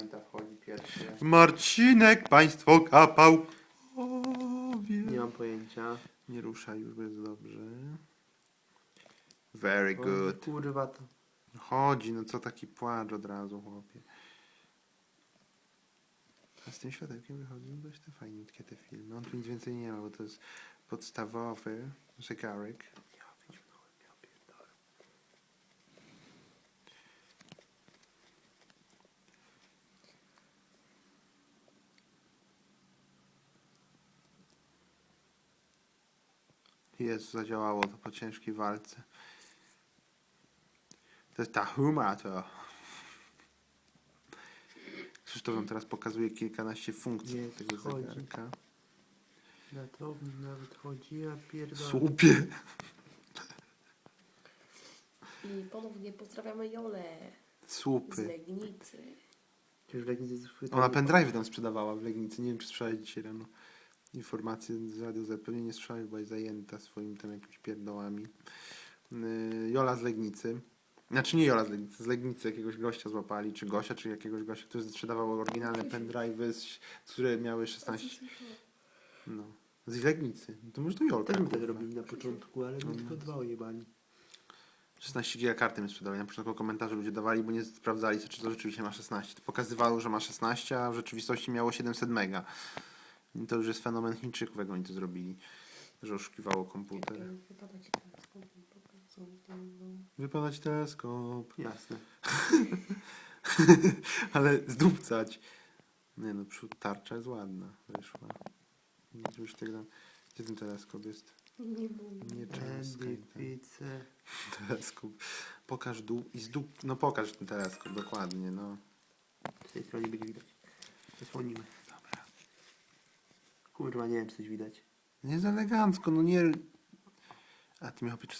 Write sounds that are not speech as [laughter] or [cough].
Wchodzi pierwszy. Marcinek, państwo kapał. Nie mam pojęcia. Nie ruszaj już, bo jest dobrze. Very O, good. Kurwa to. Chodzi, no co taki płacz od razu, chłopie. A z tym światełkiem wychodzi, no dość te fajniutkie te filmy. On tu nic więcej nie ma, bo to jest podstawowy zegarek. Jest, zadziałało to po ciężkiej walce. To jest ta huma to. Krzysztof wam teraz pokazuje kilkanaście funkcji Nie, tego chodzi. zegarka. Na to mi nawet chodzi, ja pierdolę. Słupie. I ponownie pozdrawiamy Jolę z Słupy. Legnicy. Przecież w Legnicy jest Ona pendrive tam sprzedawała w Legnicy. Nie wiem, czy słyszałeś dzisiaj rano. Informacje z Radio Z. Pewnie nie słyszałeś, bo jest zajęta swoimi tam jakimiś pierdołami. Yy, Jola z Legnicy. Znaczy nie Jola z Legnicy, z Legnicy jakiegoś gościa złapali, czy Gosia, czy jakiegoś gościa, który sprzedawał oryginalne pendrive'y, które miały 16... No. Z Legnicy. No to może to Jolka. Też my tak robili na początku, ale my tylko dwa ojebali. 16 giga karty mi sprzedawali. Na początku komentarze ludzie dawali, bo nie sprawdzali, czy to rzeczywiście ma 16. To pokazywało, że ma 16, a w rzeczywistości miało 700 mega. To już jest fenomen Chińczyków, jak oni to zrobili. Że oszukiwało komputer. Wypada ci pokazują to. Wypadać teleskop. Jasne. [laughs] Ale zdupcać. Nie no, przód tarcza jest ładna. Wyszła. Już tak tam... Gdzie ten teleskop jest? Nie mówię. Nie. [laughs] Teleskop. Pokaż dół i zdup... No pokaż ten teleskop, dokładnie, no. Z tej strony będzie widać. Zasłonimy. Nie wiem, coś widać. Nie jest elegancko, no nie... A ty mi opieczysz